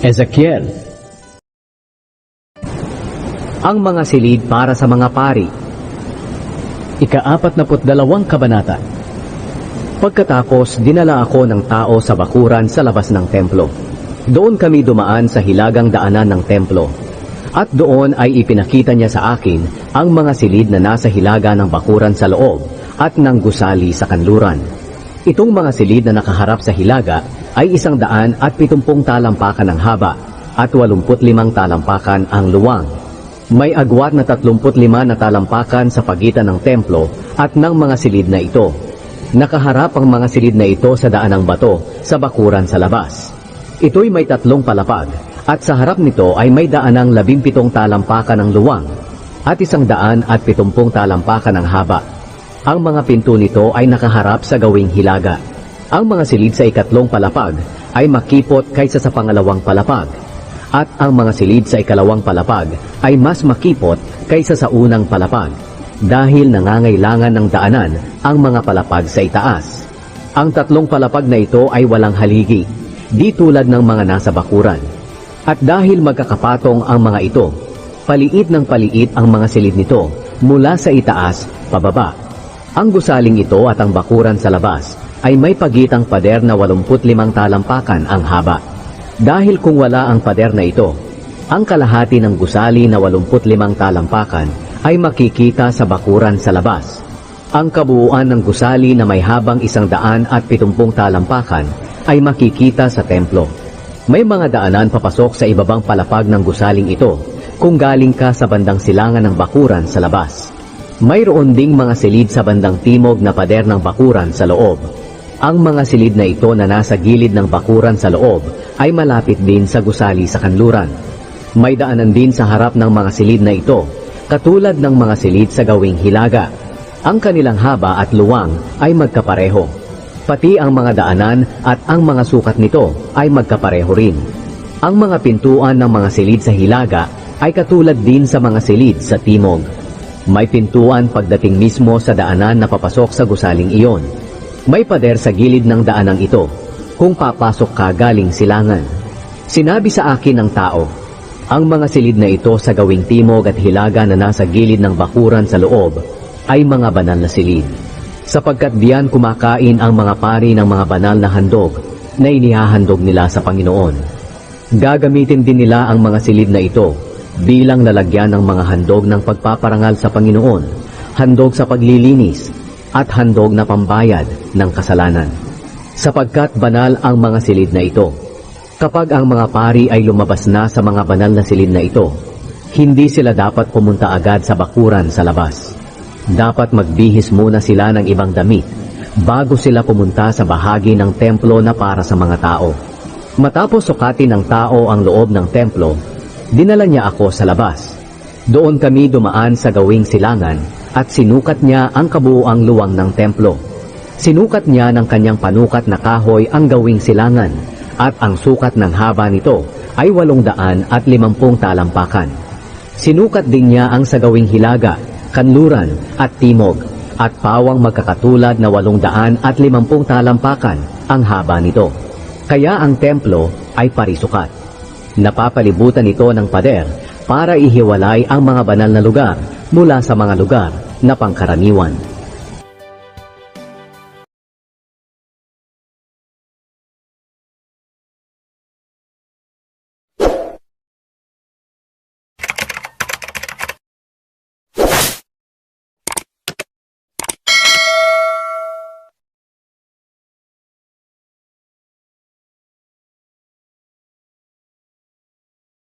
Ezekiel Ang mga silid para sa mga pari Ika-apat na dalawang kabanata Pagkatapos, dinala ako ng tao sa bakuran sa labas ng templo. Doon kami dumaan sa hilagang daanan ng templo. At doon ay ipinakita niya sa akin ang mga silid na nasa hilaga ng bakuran sa loob at ng gusali sa kanluran. Itong mga silid na nakaharap sa hilaga ay isang daan at pitumpung talampakan ang haba at walumput limang talampakan ang luwang. May agwat na 35 na talampakan sa pagitan ng templo at ng mga silid na ito. Nakaharap ang mga silid na ito sa daan ng bato sa bakuran sa labas. Ito'y may tatlong palapag at sa harap nito ay may daanang labimpitong talampakan ng luwang at isang daan at pitumpung talampakan ng haba. Ang mga pinto nito ay nakaharap sa gawing hilaga. Ang mga silid sa ikatlong palapag ay makipot kaysa sa pangalawang palapag at ang mga silid sa ikalawang palapag ay mas makipot kaysa sa unang palapag dahil nangangailangan ng daanan ang mga palapag sa itaas. Ang tatlong palapag na ito ay walang haligi, di tulad ng mga nasa bakuran. At dahil magkakapatong ang mga ito, paliit ng paliit ang mga silid nito mula sa itaas pababa. Ang gusaling ito at ang bakuran sa labas ay may pagitang pader na 85 talampakan ang haba. Dahil kung wala ang pader na ito, ang kalahati ng gusali na 85 talampakan ay makikita sa bakuran sa labas. Ang kabuuan ng gusali na may habang isang daan at pitumpung talampakan ay makikita sa templo. May mga daanan papasok sa ibabang palapag ng gusaling ito kung galing ka sa bandang silangan ng bakuran sa labas. Mayroon ding mga silid sa bandang timog na pader ng bakuran sa loob. Ang mga silid na ito na nasa gilid ng bakuran sa loob ay malapit din sa gusali sa kanluran. May daanan din sa harap ng mga silid na ito, katulad ng mga silid sa gawing hilaga. Ang kanilang haba at luwang ay magkapareho. Pati ang mga daanan at ang mga sukat nito ay magkapareho rin. Ang mga pintuan ng mga silid sa hilaga ay katulad din sa mga silid sa timog. May pintuan pagdating mismo sa daanan na papasok sa gusaling iyon. May pader sa gilid ng daanang ito kung papasok ka galing silangan. Sinabi sa akin ng tao, ang mga silid na ito sa gawing timog at hilaga na nasa gilid ng bakuran sa loob ay mga banal na silid. Sapagkat diyan kumakain ang mga pari ng mga banal na handog na inihahandog nila sa Panginoon. Gagamitin din nila ang mga silid na ito bilang lalagyan ng mga handog ng pagpaparangal sa Panginoon, handog sa paglilinis, at handog na pambayad ng kasalanan. Sapagkat banal ang mga silid na ito. Kapag ang mga pari ay lumabas na sa mga banal na silid na ito, hindi sila dapat pumunta agad sa bakuran sa labas. Dapat magbihis muna sila ng ibang damit bago sila pumunta sa bahagi ng templo na para sa mga tao. Matapos sukatin ng tao ang loob ng templo, dinala niya ako sa labas. Doon kami dumaan sa gawing silangan at sinukat niya ang kabuuang luwang ng templo. Sinukat niya ng kanyang panukat na kahoy ang gawing silangan at ang sukat ng haba nito ay walong daan at limampung talampakan. Sinukat din niya ang sa gawing hilaga, kanluran at timog at pawang magkakatulad na walong daan at limampung talampakan ang haba nito. Kaya ang templo ay parisukat. Napapalibutan ito ng pader para ihiwalay ang mga banal na lugar mula sa mga lugar na pangkaraniwan.